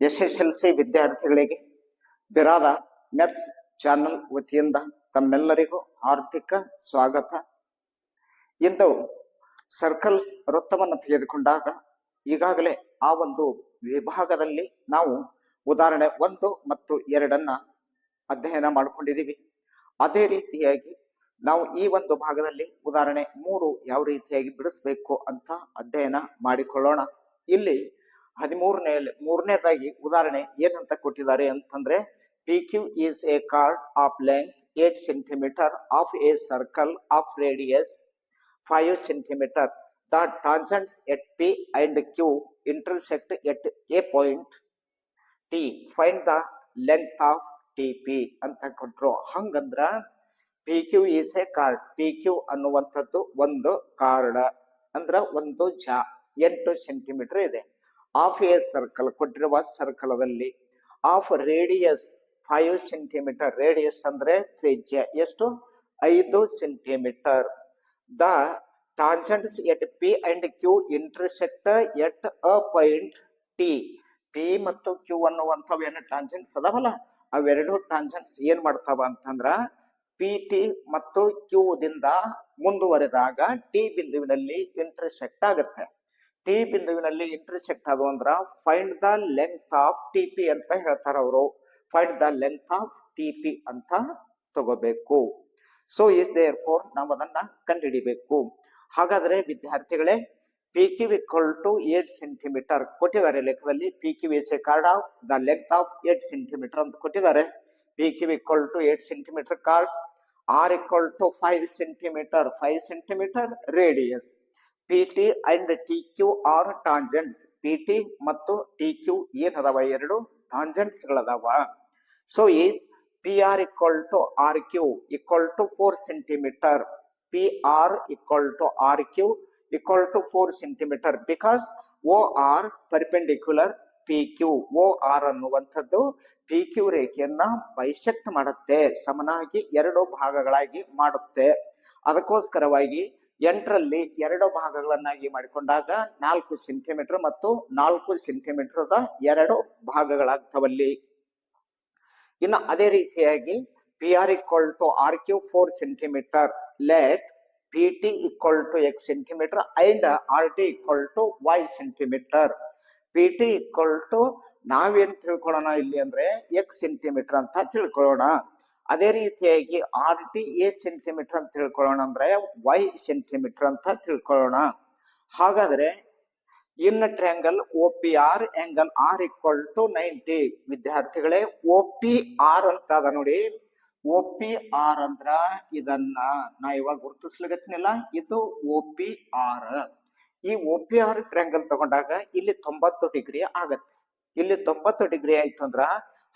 S S L C ವಿದ್ಯಾರ್ಥಿಗಳಿಗೆ ಬಿರಾದ ಮೆಥ್ಸ್ channel ವತಿಯಿಂದ ತಮ್ಮೆಲ್ಲರಿಗೂ ಆರ್ಥಿಕ ಸ್ವಾಗತ. ಇಂದು ಸರ್ಕಲ್ಸ್ ವೃತ್ತವನ್ನು ತೆಗೆದುಕೊಂಡಾಗ ಈಗಾಗಲೇ ಆ ಒಂದು ವಿಭಾಗದಲ್ಲಿ ನಾವು ಉದಾಹರಣೆ ಒಂದು ಮತ್ತು ಎರಡನ್ನ ಅಧ್ಯಯನ ಮಾಡಿಕೊಂಡಿದ್ದೀವಿ. ಅದೇ ರೀತಿಯಾಗಿ ನಾವು ಈ ಒಂದು ಭಾಗದಲ್ಲಿ ಉದಾಹರಣೆ ಮೂರು ಯಾವ ರೀತಿಯಾಗಿ ಬಿಡಿಸ್ಬೇಕು ಅಂತ ಅಧ್ಯಯನ ಮಾಡಿಕೊಳ್ಳೋಣ. ಇಲ್ಲಿ ಹದಿಮೂರನೇ ಮೂರನೇದಾಗಿ ಉದಾಹರಣೆ ಏನಂತ ಕೊಟ್ಟಿದ್ದಾರೆ ಅಂತಂದ್ರೆ P Q is a chord of length eight centimetre of a circle of radius five centimetre the tangents at P and Q intersect at a point T find the length of T P ಅಂತ ಕೊಟ್ರು. ಹಂಗಂದ್ರ P Q is a chord P Q ಅನ್ನುವಂಥದ್ದು ಒಂದು card ಅಂದ್ರ ಒಂದು ಜ, ಎಂಟು centimetre ಇದೆ. ಆಫ್ ಎ ಸರ್ಕಲ್, ಕೊಟ್ಟಿರುವ ಸರ್ಕಲದಲ್ಲಿ of radius five centimetre radius ಅಂದ್ರೆ ತ್ರಿಜ್ಯ. ಎಷ್ಟು? ಐದು centimetre the tangents at P and Q intersect at a point T P ಮತ್ತು ಕ್ಯೂ ಅನ್ನುವಂಥವು ಏನು? ಅದಾವಲ್ಲ? ಅವೆರಡು ಟಾಂಜೆಂಟ್ಸ್ ಏನ್ ಮಾಡ್ತಾವ ಅಂತಂದ್ರ ಪಿ ಟಿ ಮತ್ತು ಕ್ಯೂ ದಿಂದ ಮುಂದುವರೆದಾಗ ಟಿ ಬಿಂದುವಿನಲ್ಲಿ ಇಂಟರ್ಸೆಕ್ಟ್ ಆಗುತ್ತೆ. ಟಿ ಬಿಂದುವಿನಲ್ಲಿ ಇಂಟರ್ಸೆಕ್ಟ್ ಆದವು ಅಂದ್ರ find the length of T P ಅಂತ ಹೇಳ್ತಾರ ಅವರು. Find the length of T P ಅಂತ ತಗೋಬೇಕು. ಸೊ ಇಸ್ ದೇರ್ ಫೋರ್ ನಾವು ಅದನ್ನ ಕಂಡುಹಿಡಿಬೇಕು. ಹಾಗಾದ್ರೆ ವಿದ್ಯಾರ್ಥಿಗಳೇ P Q equal to eight centimetre ಕೊಟ್ಟಿದ್ದಾರೆ ಲೆಕ್ಕದಲ್ಲಿ. P Q is a chord of the length of eight centimetre ಅಂತ ಕೊಟ್ಟಿದ್ದಾರೆ. P Q equal to eight centimetre chord R equal to five centimetre five centimetre radius P T and T Q are tangents P T ಮತ್ತು T Q ಏನದಾವ? ಎರಡು tangents ಗಳದಾವ. So is P R equal to R Q equal to four centimetre P R equal to R Q equal to four centimetre because O R perpendicular P Q O R ಅನ್ನುವಂಥದ್ದು P Q ರೇಖೆಯನ್ನ bisect ಮಾಡುತ್ತೆ. ಸಮನಾಗಿ ಎರಡು ಭಾಗಗಳಾಗಿ ಮಾಡುತ್ತೆ. ಅದಕ್ಕೋಸ್ಕರವಾಗಿ ಎಂಟರಲ್ಲಿ ಎರಡು ಭಾಗಗಳನ್ನಾಗಿ ಮಾಡಿಕೊಂಡಾಗ ನಾಲ್ಕು ಸೆಂಟಿಮೀಟರ್ ಮತ್ತು ನಾಲ್ಕು ಸೆಂಟಿಮೀಟರ್ದ ಎರಡು ಭಾಗಗಳಾಗ್ತವಲ್ಲಿ. ಇನ್ನು ಅದೇ ರೀತಿಯಾಗಿ P R equal to R Q four centimetre let P T equal to X centimetre and R T equal to Y centimetre P T equal to ನಾವೇನ್ ತಿಳ್ಕೊಳ್ಳೋಣ ಇಲ್ಲಿ ಅಂದ್ರೆ ಎಕ್ಸ್ ಸೆಂಟಿಮೀಟರ್ ಅಂತ ತಿಳ್ಕೊಳ್ಳೋಣ ಅದೇ ರೀತಿಯಾಗಿ ಆರ್ ಟಿ ಎ ಸೆಂಟಿಮೀಟರ್ ಅಂತ ತಿಳ್ಕೊಳ್ಳೋಣ ಅಂದ್ರೆ ವೈ ಸೆಂಟಿಮೀಟರ್ ಅಂತ ತಿಳ್ಕೊಳ್ಳೋಣ. ಹಾಗಾದ್ರೆ in triangle O P R angle R equal to ninety ವಿದ್ಯಾರ್ಥಿಗಳೇ ಒ ಪಿ ಆರ್ ಅಂತ ಅದ ನೋಡಿ. ಒ ಪಿ ಆರ್ ಅಂದ್ರ ಇದನ್ನ ನಾ ಇವಾಗ ಗುರುತಿಸ್ಲಿಗತ್ನಿಲ್ಲ ಇದು ಒ ಪಿ ಆರ್ ಈ ಒ ಪಿ ಆರ್ ಟ್ರ್ಯಾಂಗಲ್ ತಗೊಂಡಾಗ ಇಲ್ಲಿ ತೊಂಬತ್ತು ಡಿಗ್ರಿ ಆಗತ್ತೆ. ಇಲ್ಲಿ ತೊಂಬತ್ತು ಡಿಗ್ರಿ ಆಯ್ತು ಅಂದ್ರ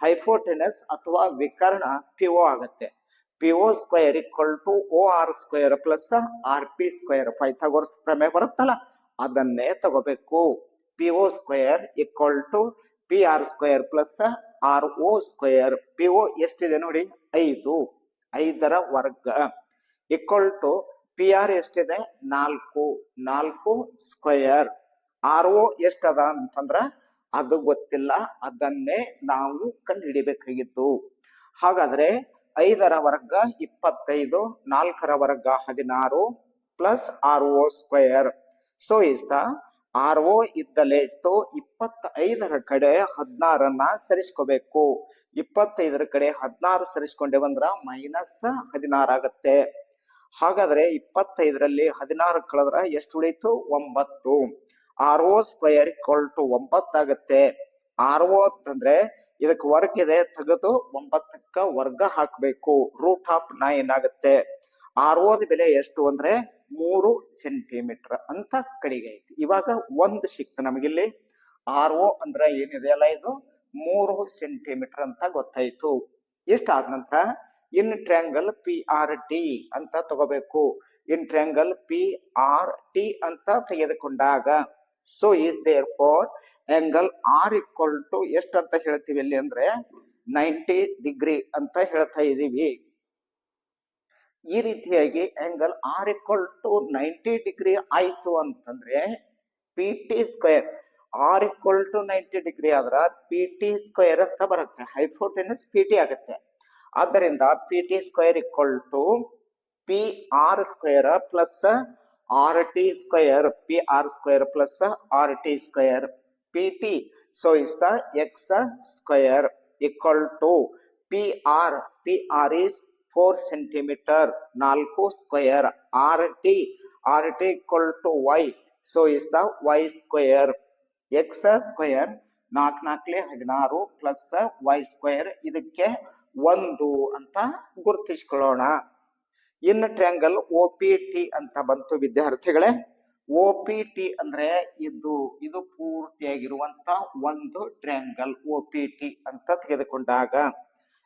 ಹೈಫೋಟೆನಸ್ ಅಥವಾ ವಿಕರ್ಣ ಆಗುತ್ತೆ. P P O square equal to O R square plus R P square Pythagoras ಪ್ರಮೇಯ ಬರುತ್ತಲ್ಲ, ಅದನ್ನೇ ತಗೋಬೇಕು. P O square equal to P R square plus R O square. P O ಎಷ್ಟಿದೆ ನೋಡಿ, ಐದು. ಐದರ ವರ್ಗ. ಇಕ್ವಲ್ ಟು ಪಿ ಆರ್ ಎಷ್ಟಿದೆ, ನಾಲ್ಕು. ನಾಲ್ಕು ಸ್ಕ್ವೇರ್. ಆರ್ ಓ ಎಷ್ಟದ ಅಂತಂದ್ರ ಅದು ಗೊತ್ತಿಲ್ಲ, ಅದನ್ನೇ ನಾವು ಕಂಡುಹಿಡಿಬೇಕಾಗಿತ್ತು ಹಾಗಾದ್ರೆ ಐದರ ವರ್ಗ ಇಪ್ಪತ್ತೈದು, ನಾಲ್ಕರ ವರ್ಗ ಹದಿನಾರು plus R O square so the R O ಇದ್ದಲೆಟ್ಟು ಇಪ್ಪತ್ತೈದರ ಕಡೆ ಹದಿನಾರನ್ನ ಸರಿಸ್ಕೋಬೇಕು. ಇಪ್ಪತ್ತೈದರ ಕಡೆ ಹದಿನಾರು ಸರಿಸ್ಕೊಂಡೇವಂದ್ರ ಮೈನಸ್ ಹದಿನಾರು ಆಗತ್ತೆ. ಹಾಗಾದ್ರೆ ಇಪ್ಪತ್ತೈದರಲ್ಲಿ ಹದಿನಾರು ಕಳೆದ್ರ ಎಷ್ಟು ಉಳಿತು? ಒಂಬತ್ತು. R O square equal to ಒಂಬತ್ತಾಗತ್ತೆ R O ಅಂತಂದ್ರೆ ಇದಕ್ಕೆ ವರ್ಗ ಇದೆ, ತೆಗೆದು ಒಂಬತ್ತಕ್ಕ ವರ್ಗ ಹಾಕ್ಬೇಕು. ರೂಟ್ ಆಫ್ ನೈನ್ ಆಗುತ್ತೆ. ಆರ್ ಓದ ಬೆಲೆ ಎಷ್ಟು ಅಂದ್ರೆ ಮೂರು ಸೆಂಟಿಮೀಟರ್ ಅಂತ ಕಡಿಗೆ ಐತಿ. ಇವಾಗ ಒಂದು ಸಿಕ್ತು ನಮಗಿಲ್ಲಿ. ಆರ್ ಓ ಅಂದ್ರೆ ಏನಿದೆ ಅಲ್ಲ ಇದು? ಮೂರು ಸೆಂಟಿಮೀಟರ್ ಅಂತ ಗೊತ್ತಾಯ್ತು. ಆದ ನಂತರ? In triangle P R T ಅಂತ ತಗೋಬೇಕು. In triangle P R T ಅಂತ ತೆಗೆದುಕೊಂಡಾಗ so is therefore angle R equal to ಎಷ್ಟು ಅಂತ ಹೇಳ್ತೀವಿ ಇಲ್ಲಿ ಅಂದ್ರೆ ನೈಂಟಿ ಡಿಗ್ರಿ ಅಂತ ಹೇಳ್ತಾ ಇದೀವಿ. ಈ ರೀತಿಯಾಗಿ angle R equal to ninety degree ಆಯ್ತು ಅಂತಂದ್ರೆ P T square R equal to ninety degree ಆದ್ರ ಪಿ ಟಿ ಸ್ಕ್ವೇರ್ ಅಂತ ಬರುತ್ತೆ. ಹೈಫೋಟೆನಸ್ ಪಿ ಟಿ ಆಗುತ್ತೆ. ಆದ್ದರಿಂದ P T square equal to P R square plus R T square P R square plus R T square P T so is the X square equal to P R P R is four centimetre ನಾಲ್ಕು square R T R T equal to Y so is the Y square X square ನಾಲ್ಕು ನಾಲ್ಕಲೇ ಹದಿನಾರು plus Y square ಇದಕ್ಕೆ ಒಂದು ಅಂತ ಗುರುತಿಸ್ಕೊಳ್ಳೋಣ. ಇನ್ನು triangle O P T ಅಂತ ಬಂತು ವಿದ್ಯಾರ್ಥಿಗಳೇ. ಒ ಪಿ ಟಿ ಅಂದ್ರೆ ಇದು ಇದು ಪೂರ್ತಿಯಾಗಿರುವಂತ ಒಂದು ಟ್ರ್ಯಾಂಗಲ್ ಒ ಪಿ ಟಿ ಅಂತ ತೆಗೆದುಕೊಂಡಾಗ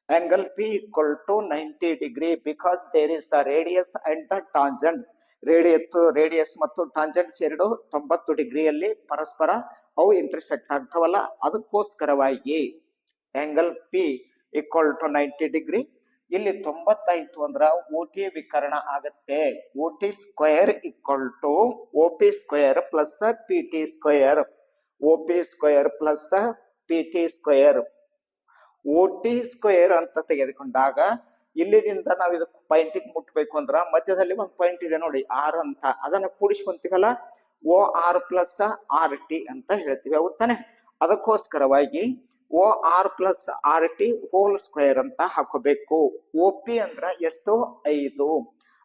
angle P equal to ninety degree because there is the radius and the tangents radius radius ಮತ್ತು ಟಾಂಜೆಂಟ್ಸ್ ಎರಡು ತೊಂಬತ್ತು ಡಿಗ್ರಿಯಲ್ಲಿ ಪರಸ್ಪರ ಅವು ಇಂಟರ್ಸೆಕ್ಟ್ ಆಗ್ತಾವಲ್ಲ. ಅದಕ್ಕೋಸ್ಕರವಾಗಿ angle P equal to ninety degree ಇಲ್ಲಿ ತೊಂಬತ್ತಾಯ್ತು ಅಂದ್ರ ಓ ಟಿ ವಿಕರಣ ಆಗತ್ತೆ. O T square equal to O P square plus P T square O P square plus P T square O T square ಅಂತ ತೆಗೆದುಕೊಂಡಾಗ ಇಲ್ಲಿದಿಂದ ನಾವ್ ಇದಕ್ಕೆ ಪಾಯಿಂಟಿಗೆ ಮುಟ್ಬೇಕು ಅಂದ್ರ ಮಧ್ಯದಲ್ಲಿ ಒಂದು ಪಾಯಿಂಟ್ ಇದೆ ನೋಡಿ ಆರ್ ಅಂತ. ಅದನ್ನ ಕೂಡಿಸ್ಕೊಂತೀವಲ್ಲ? O R plus R T ಅಂತ ಹೇಳ್ತೀವಿ ಅವು ತಾನೆ? ಅದಕ್ಕೋಸ್ಕರವಾಗಿ O R plus R T whole square ಅಂತ ಹಾಕೋಬೇಕು. ಓ ಪಿ ಅಂದ್ರ ಎಷ್ಟು? ಐದು.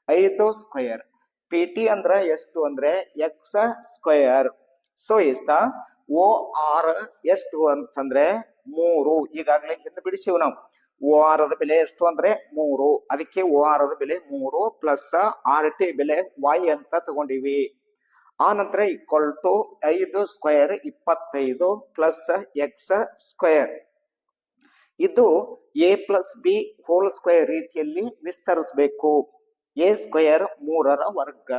ಐದು ಸ್ಕ್ವೇರ್ ಪಿ ಟಿ ಅಂದ್ರ ಎಷ್ಟು ಅಂದ್ರೆ ಎಕ್ಸ್ ಸ್ಕ್ವೇರ್ ಸೊ ಇಷ್ಟ? ಓ ಆರ್ ಎಷ್ಟು ಅಂತಂದ್ರೆ ಮೂರು. ಈಗಾಗಲೇ ಹಿಂದೆ ಬಿಡಿಸಿವ್ ನಾವು. ಓ ಆರ್ ದ ಬೆಲೆ ಎಷ್ಟು ಅಂದ್ರೆ ಮೂರು. ಅದಕ್ಕೆ ಓ ಆರ್ ದ ಬೆಲೆ ಮೂರು ಪ್ಲಸ್ ಆರ್ ಟಿ ಬೆಲೆ ವೈ ಅಂತ ತಗೊಂಡಿವಿ. ಆ ನಂತರ ಈಕ್ವಲ್ ಟು ಐದು ಸ್ಕ್ವೇರ್ ಇಪ್ಪತ್ತೈದು ಪ್ಲಸ್ ಎಕ್ಸ್ ಸ್ಕ್ವೇರ್ ಇದು A plus B whole square ರೀತಿಯಲ್ಲಿ ವಿಸ್ತರಿಸಬೇಕು. ಎ ಸ್ಕ್ವೇರ್ ಮೂರರ ವರ್ಗ.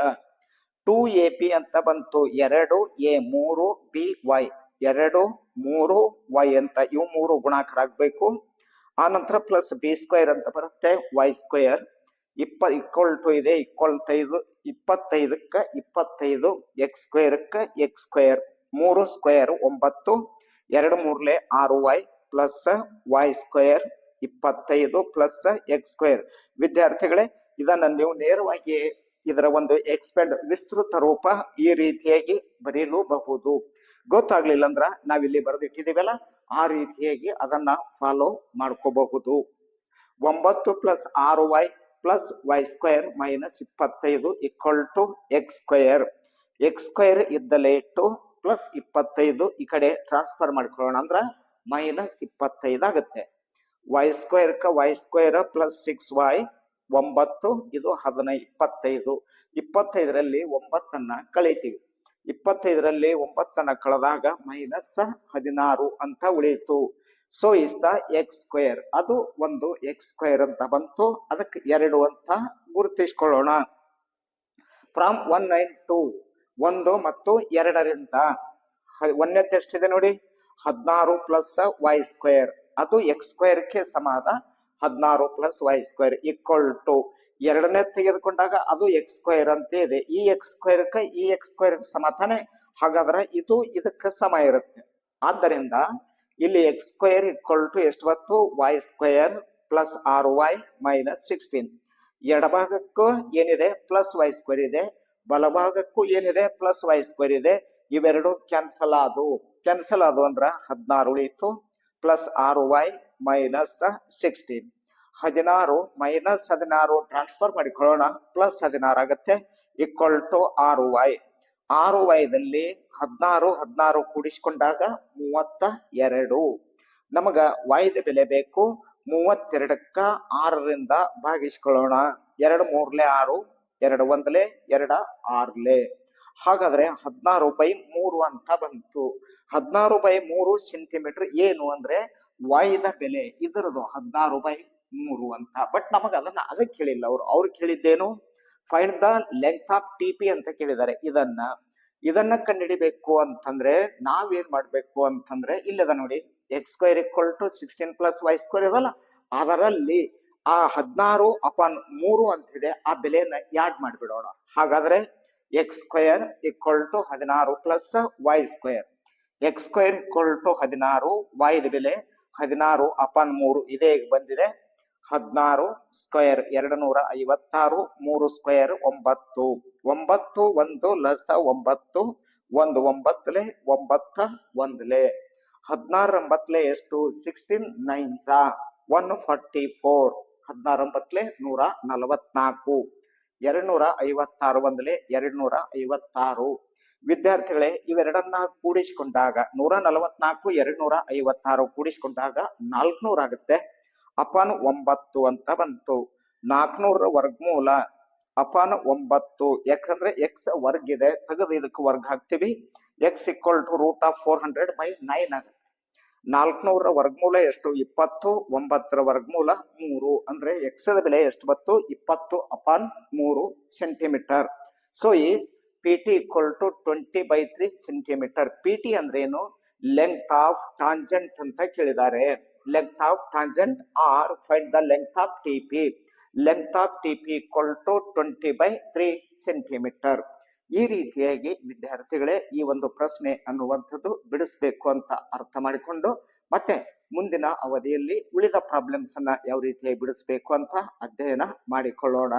ಟೂ ಎ ಪಿ ಅಂತ ಬಂತು. ಎರಡು ಎ ಮೂರು ಬಿ ವೈ ಎರಡು ಮೂರು ವೈ ಅಂತ ಇವು ಮೂರು ಗುಣಾಕಾರ ಆಗಬೇಕು ಆ ನಂತರ ಪ್ಲಸ್ ಬಿ ಸ್ಕ್ವೇರ್ ಅಂತ ಬರುತ್ತೆ. ವೈ ಸ್ಕ್ವೇರ್ ಇಪ್ಪ ಈಕ್ವಲ್ ಟು ಇದೆ. ಈಕ್ವಲ್ ಐದು. ಇಪ್ಪತ್ತೈದಕ್ಕ ಇಪ್ಪತ್ತೈದು ಎಕ್ಸ್ ಸ್ಕ್ವೇರ್ಕ್ಕ ಎಕ್ಸ್ ಸ್ಕ್ವೇರ್, ಮೂರು ಸ್ಕ್ವೇರ್ ಒಂಬತ್ತು, ಎರಡು ಮೂರ್ಲೆ ಆರು ವೈ ಪ್ಲಸ್ ವೈ ಸ್ಕ್ವೇರ್ ಇಪ್ಪತ್ತೈದು ಪ್ಲಸ್ ಎಕ್ಸ್ ಸ್ಕ್ವೇರ್. ವಿದ್ಯಾರ್ಥಿಗಳೇ, ಇದನ್ನ ನೀವು ನೇರವಾಗಿ ಇದರ ಒಂದು ಎಕ್ಸ್ಪೆಂಡ್ ವಿಸ್ತೃತ ರೂಪ ಈ ರೀತಿಯಾಗಿ ಬರೀಲೂಬಹುದು. ಗೊತ್ತಾಗ್ಲಿಲ್ಲ ಅಂದ್ರ ನಾವಿಲ್ಲಿ ಬರೆದಿಟ್ಟಿದ್ದೀವಲ್ಲ ಆ ರೀತಿಯಾಗಿ ಅದನ್ನ ಫಾಲೋ ಮಾಡ್ಕೋಬಹುದು. ಒಂಬತ್ತು ಪ್ಲಸ್ ಆರು Y plus Y square minus ಇಪ್ಪತ್ತೈದು equal to X square X square ಇದ್ದಲೇ ಇಟ್ಟು ಪ್ಲಸ್ ಇಪ್ಪತ್ತೈದು ಈ ಕಡೆ ಟ್ರಾನ್ಸ್ಫರ್ ಮಾಡ್ಕೊಳ್ಳೋಣ ಅಂದ್ರೆ ಮೈನಸ್ ಇಪ್ಪತ್ತೈದು ಆಗುತ್ತೆ. ವೈ ಸ್ಕ್ವೇರ್ ಕ Y square plus six Y ಒಂಬತ್ತು, ಇದು ಹದಿನೈದು ಇಪ್ಪತ್ತೈದು. ಇಪ್ಪತ್ತೈದರಲ್ಲಿ ಒಂಬತ್ತನ್ನ ಕಳೀತೀವಿ. ಇಪ್ಪತ್ತೈದರಲ್ಲಿ ಒಂಬತ್ತನ್ನ ಕಳೆದಾಗ ಮೈನಸ್ ಹದಿನಾರು ಅಂತ ಉಳಿಯಿತು. So is the X square ಅದು ಒಂದು ಎಕ್ಸ್ ಸ್ಕ್ವೇರ್ ಅಂತ ಬಂತು. ಅದಕ್ಕೆ ಎರಡು ಅಂತ ಗುರುತಿಸ್ಕೊಳ್ಳೋಣ. ಫ್ರಾಮ್ ಒನ್ ನೈನ್ ಟು ಒಂದು ಮತ್ತು ಎರಡರಿಂದ ಒಂದನೇದ್ದು ಎಷ್ಟಿದೆ ನೋಡಿ? ಹದಿನಾರು ಪ್ಲಸ್ ವೈ ಸ್ಕ್ವೇರ್ ಅದು ಎಕ್ಸ್ ಸ್ಕ್ವೇರ್ಗೆ ಸಮಾನ. ಹದಿನಾರು plus Y square equal to ಎರಡನೇ ತೆಗೆದುಕೊಂಡಾಗ ಅದು ಎಕ್ಸ್ ಸ್ಕ್ವೇರ್ ಅಂತ ಇದೆ. ಈ ಎಕ್ಸ್ ಸ್ಕ್ವೇರ್ ಈ ಎಕ್ಸ್ ಸ್ಕ್ವೇರ್ ಸಮಾತಾನೆ ಹಾಗಾದ್ರೆ ಇದು ಇದಕ್ಕೆ ಸಮ ಇರುತ್ತೆ. ಆದ್ದರಿಂದ ಇಲ್ಲಿ ಎಕ್ಸ್ ಸ್ಕ್ವೇರ್ ಈಕ್ವಲ್ ಟು ಎಷ್ಟು ಬತ್ತು ವೈ ಸ್ಕ್ವೇರ್ ಪ್ಲಸ್ ಆರ್ ವೈ ಮೈನಸ್ ಸಿಕ್ಸ್ಟೀನ್ ಎಡಭಾಗಕ್ಕೂ ಏನಿದೆ? ಪ್ಲಸ್ ವೈ ಸ್ಕ್ವೇರ್ ಇದೆ. ಬಲಭಾಗಕ್ಕೂ ಏನಿದೆ? ಪ್ಲಸ್ ವೈ ಸ್ಕ್ವೇರ್ ಇದೆ. ಇವೆರಡು ಕ್ಯಾನ್ಸಲ್ ಆದವು. ಕ್ಯಾನ್ಸಲ್ ಆದವು ಅಂದ್ರ ಹದಿನಾರು ಉಳಿಯಿತು. ಪ್ಲಸ್ ಆರು ವೈ ಮೈನಸ್ ಸಿಕ್ಸ್ಟೀನ್ ಹದಿನಾರು ಮೈನಸ್ ಹದಿನಾರು ಟ್ರಾನ್ಸ್ಫರ್ ಮಾಡಿಕೊಳ್ಳೋಣ. ಪ್ಲಸ್ ಹದಿನಾರು ಆಗತ್ತೆ. ಈಕ್ವಲ್ ಟು ಆರು ವೈ ಆರು ವಯದಲ್ಲಿ ಹದಿನಾರು ಹದಿನಾರು ಕೂಡಿಸ್ಕೊಂಡಾಗ ಮೂವತ್ತ ಎರಡು. ನಮಗ ವಾಯ್ದ ಬೆಲೆ ಬೇಕು, ಮೂವತ್ತೆರಡಕ್ಕ ಆರರಿಂದ ಭಾಗಿಸ್ಕೊಳ್ಳೋಣ. ಎರಡು ಮೂರ್ಲೆ ಆರು, ಎರಡು ಒಂದ್ಲೆ, ಎರಡ ಆರ್ಲೆ. ಹಾಗಾದ್ರೆ ಹದಿನಾರು ಬೈ ಮೂರು ಅಂತ ಬಂತು. ಹದಿನಾರು ಬೈ ಮೂರು ಸೆಂಟಿಮೀಟರ್ ಏನು ಅಂದ್ರೆ ವಾಯ್ದ ಬೆಲೆ. ಇದರದು ಹದಿನಾರು ಬೈ ಮೂರು ಅಂತ. ಬಟ್ ನಮಗ ಅದನ್ನ ಅದಕ್ಕೆ ಕೇಳಿಲ್ಲ ಅವ್ರು. ಅವ್ರು ಕೇಳಿದ್ದೇನು? Find the length of T P ಅಂತ ಕೇಳಿದ್ದಾರೆ. ಇದನ್ನ ಇದನ್ನ ಕಂಡಿಡಿಬೇಕು ಅಂತಂದ್ರೆ ನಾವೇನ್ ಮಾಡ್ಬೇಕು ಅಂತಂದ್ರೆ ಇಲ್ಲದ ನೋಡಿ X square equal to sixteen plus Y square ಇದಲ್ಲ ಅದರಲ್ಲಿ ಆ ಹದಿನಾರು ಅಪಾನ್ ಮೂರು ಅಂತಿದೆ, ಆ ಬೆಲೆಯನ್ನ ಯಾಡ್ ಮಾಡಿಬಿಡೋಣ. ಹಾಗಾದ್ರೆ ಎಕ್ಸ್ ಸ್ಕ್ವೇರ್ ಈಕ್ವಲ್ ಟು ಹದಿನಾರು plus Y square X square equal to ಹದಿನಾರು ವೈದ ಬೆಲೆ ಹದಿನಾರು ಅಪಾನ್ ಮೂರು ಇದೇ ಬಂದಿದೆ. ಹದಿನಾರು ಸ್ಕ್ವೇರ್ ಎರಡು ನೂರ ಐವತ್ತಾರು, ಮೂರು ಸ್ಕ್ವೇರ್ ಒಂಬತ್ತು. ಒಂಬತ್ತು, ಒಂದು ಲಸ ಒಂಬತ್ತು, ಒಂದು ಒಂಬತ್ತಲೆ, ಒಂಬತ್ತ ಒಂದ್ಲೆ. ಹದಿನಾರು ಒಂಬತ್ಲೆ ಎಷ್ಟು? ಸಿಕ್ಸ್ಟೀನ್ ನೈನ್ಸಾ ಒನ್ ಫಾರ್ಟಿ ಫೋರ್ ಹದಿನಾರು ಒಂಬತ್ಲೆ ನೂರ ನಲವತ್ನಾಲ್ಕು. ಎರಡು ನೂರ ಐವತ್ತಾರು ಒಂದ್ಲೆ ಎರಡು ನೂರ ಐವತ್ತಾರು. ವಿದ್ಯಾರ್ಥಿಗಳೇ, ಇವೆರಡನ್ನ ಕೂಡಿಸಿಕೊಂಡಾಗ ನೂರ ನಲವತ್ನಾಲ್ಕು ಎರಡು ನೂರ ಐವತ್ತಾರು ಕೂಡಿಸಿಕೊಂಡಾಗ ನಾಲ್ಕುನೂರ ಆಗುತ್ತೆ ಅಪಾನ್ ಒಂಬತ್ತು ಅಂತ ಬಂತು. ನಾಲ್ಕನೂರ ವರ್ಗಮೂಲ. ಅಪಾನ್ ಒಂಬತ್ತು. ಯಾಕಂದ್ರೆ ಎಕ್ಸ್ ವರ್ಗ್ ಇದೆ ತೆಗೆದು ಇದಕ್ಕೆ ವರ್ಗ ಹಾಕ್ತಿವಿ. X equal to root of four hundred by nine ಆಗುತ್ತೆ. ನಾಲ್ಕನೂರ ವರ್ಗಮೂಲ ಎಷ್ಟು? ಇಪ್ಪತ್ತು. ಒಂಬತ್ತರ ವರ್ಗಮೂಲ ಮೂರು. ಅಂದ್ರೆ ಎಕ್ಸ್ ಬೆಲೆ ಎಷ್ಟು ಬತ್ತು ಇಪ್ಪತ್ತು ಅಪಾನ್ ಮೂರು centimetre so is P T equal to twenty by three centimetre P T ಅಂದ್ರೆ ಏನು? ಲೆಂತ್ ಆಫ್ ಟಾಂಜೆಂಟ್ ಅಂತ ಕೇಳಿದ್ದಾರೆ. Length of tangent or find the length of T P length of T P equal to twenty by three centimetre ಈ ರೀತಿಯಾಗಿ ವಿದ್ಯಾರ್ಥಿಗಳೇ ಈ ಒಂದು ಪ್ರಶ್ನೆ ಅನ್ನುವಂಥದ್ದು ಬಿಡಿಸ್ಬೇಕು ಅಂತ ಅರ್ಥ ಮಾಡಿಕೊಂಡು ಮತ್ತೆ ಮುಂದಿನ ಅವಧಿಯಲ್ಲಿ ಉಳಿದ ಪ್ರಾಬ್ಲಮ್ಸ್ ಅನ್ನ ಯಾವ ರೀತಿಯಾಗಿ ಬಿಡಿಸ್ಬೇಕು ಅಂತ ಅಧ್ಯಯನ ಮಾಡಿಕೊಳ್ಳೋಣ.